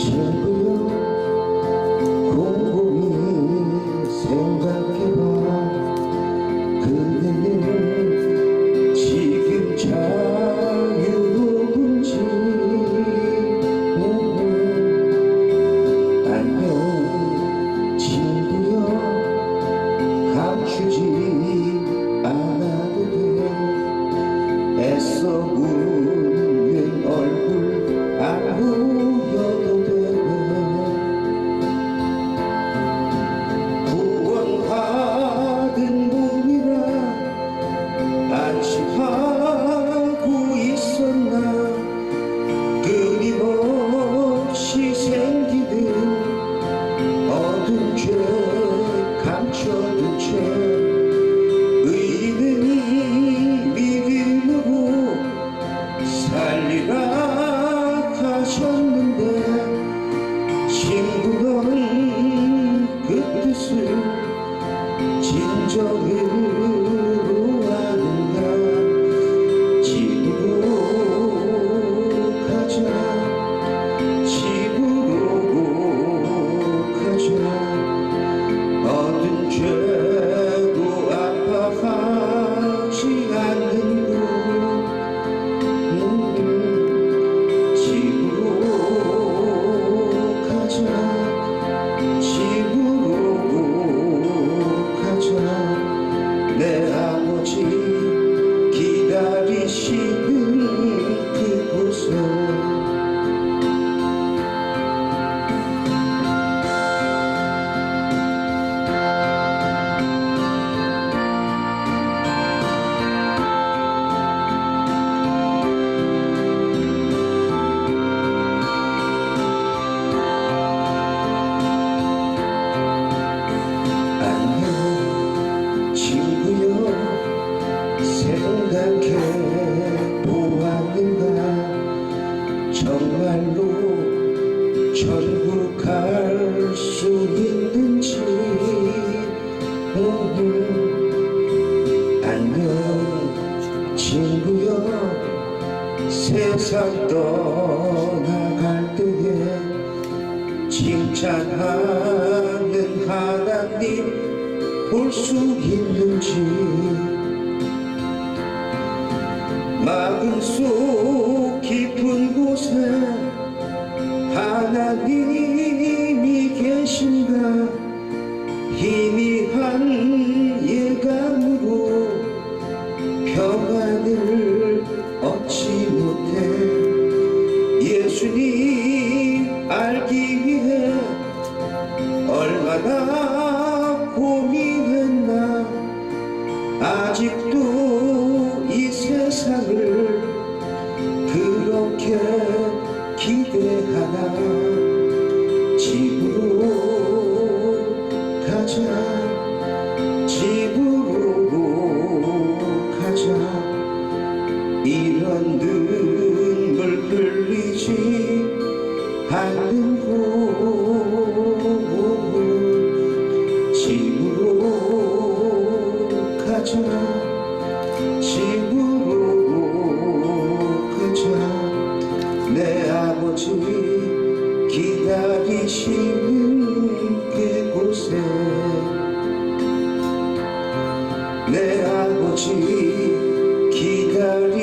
안 진정으 생각해 보았는가? 정말로 갈수 있는지 음, 안녕 친구여. 세상 떠나갈 때에 칭찬하는 하나님 볼 수 있는지 마음 속 깊은 곳에 하나님이 계신가? 희미한 예감으로 평안을 얻지 못해. 예수님 알기 위해 얼마나 고민했나? 아직도 이 세상을 그렇게 기대하나 집으로 가자 집으로 가자. 이런 눈물 흘리지 않는 곳 내 아버지 기다리